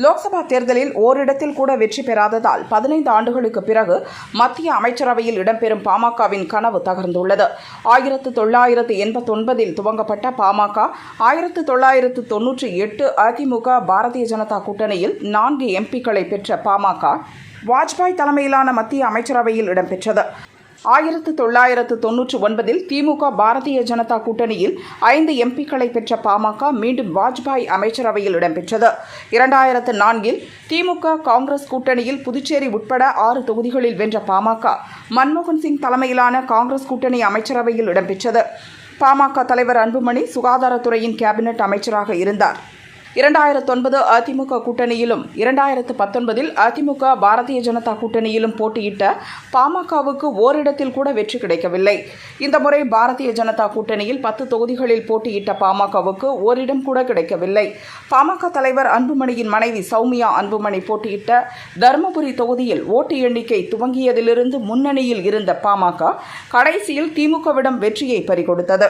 லோக்சபா தேர்தலில் ஓரிடத்தில் கூட வெற்றி பெறாததால் பதினைந்து ஆண்டுகளுக்கு பிறகு மத்திய அமைச்சரவையில் இடம்பெறும் பாமகவின் கனவு தகர்ந்துள்ளது. ஆயிரத்து தொள்ளாயிரத்து எண்பத்தொன்பதில் துவங்கப்பட்ட பாமக ஆயிரத்து தொள்ளாயிரத்து தொன்னூற்றி எட்டு அதிமுக பாரதிய ஜனதா கூட்டணியில் நான்கு எம்பிக்களை பெற்ற பாமக வாஜ்பாய் தலைமையிலான மத்திய அமைச்சரவையில் இடம்பெற்றது. ஆயிரத்து தொள்ளாயிரத்து தொன்னூற்றி ஒன்பதில் திமுக பாரதிய ஜனதா கூட்டணியில் ஐந்து எம்பிக்களை பெற்ற பாமக மீண்டும் வாஜ்பாய் அமைச்சரவையில் இடம்பெற்றது. இரண்டாயிரத்து நான்கில் திமுக காங்கிரஸ் கூட்டணியில் புதுச்சேரி உட்பட ஆறு தொகுதிகளில் வென்ற பாமக மன்மோகன் சிங் தலைமையிலான காங்கிரஸ் கூட்டணி அமைச்சரவையில் இடம்பெற்றது. பாமக தலைவர் அன்புமணி சுகாதாரத்துறையின் கேபினெட் அமைச்சராக இருந்தார். இரண்டாயிரத்து ஒன்பது அதிமுக கூட்டணியிலும் இரண்டாயிரத்து பத்தொன்பதில் அதிமுக பாரதிய ஜனதா கூட்டணியிலும் போட்டியிட்ட பாமகவுக்கு ஓரிடத்தில் கூட வெற்றி கிடைக்கவில்லை. இந்த முறை பாரதிய ஜனதா கூட்டணியில் பத்து தொகுதிகளில் போட்டியிட்ட பாமகவுக்கு ஓரிடம் கூட கிடைக்கவில்லை. பாமக தலைவர் அன்புமணியின் மனைவி சௌமியா அன்புமணி போட்டியிட்ட தருமபுரி தொகுதியில் ஓட்டு எண்ணிக்கை துவங்கியதிலிருந்து முன்னணியில் இருந்த பாமக கடைசியில் திமுகவிடம் வெற்றியை பறிகொடுத்தது.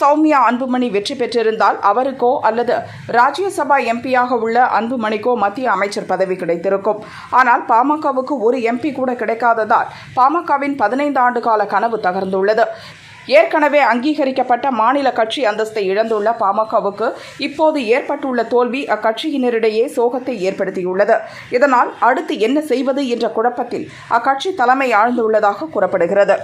சௌமியா அன்புமணி வெற்றி பெற்றிருந்தால் அவருக்கோ அல்லது ராஜ்யசபா எம்பியாக உள்ள அன்புமணிக்கோ மத்திய அமைச்சர் பதவி கிடைத்திருக்கும். ஆனால் பாமகவுக்கு ஒரு எம்பி கூட கிடைக்காததால் பாமகவின் பதினைந்து ஆண்டு கால கனவு தகர்ந்துள்ளது. ஏற்கனவே அங்கீகரிக்கப்பட்ட மாநில கட்சி அந்தஸ்தை இழந்துள்ள பாமகவுக்கு இப்போது ஏற்பட்டுள்ள தோல்வி அக்கட்சியினரிடையே சோகத்தை ஏற்படுத்தியுள்ளது. இதனால் அடுத்து என்ன செய்வது என்ற குழப்பத்தில் அக்கட்சி தலைமை ஆழ்ந்துள்ளதாக கூறப்படுகிறது.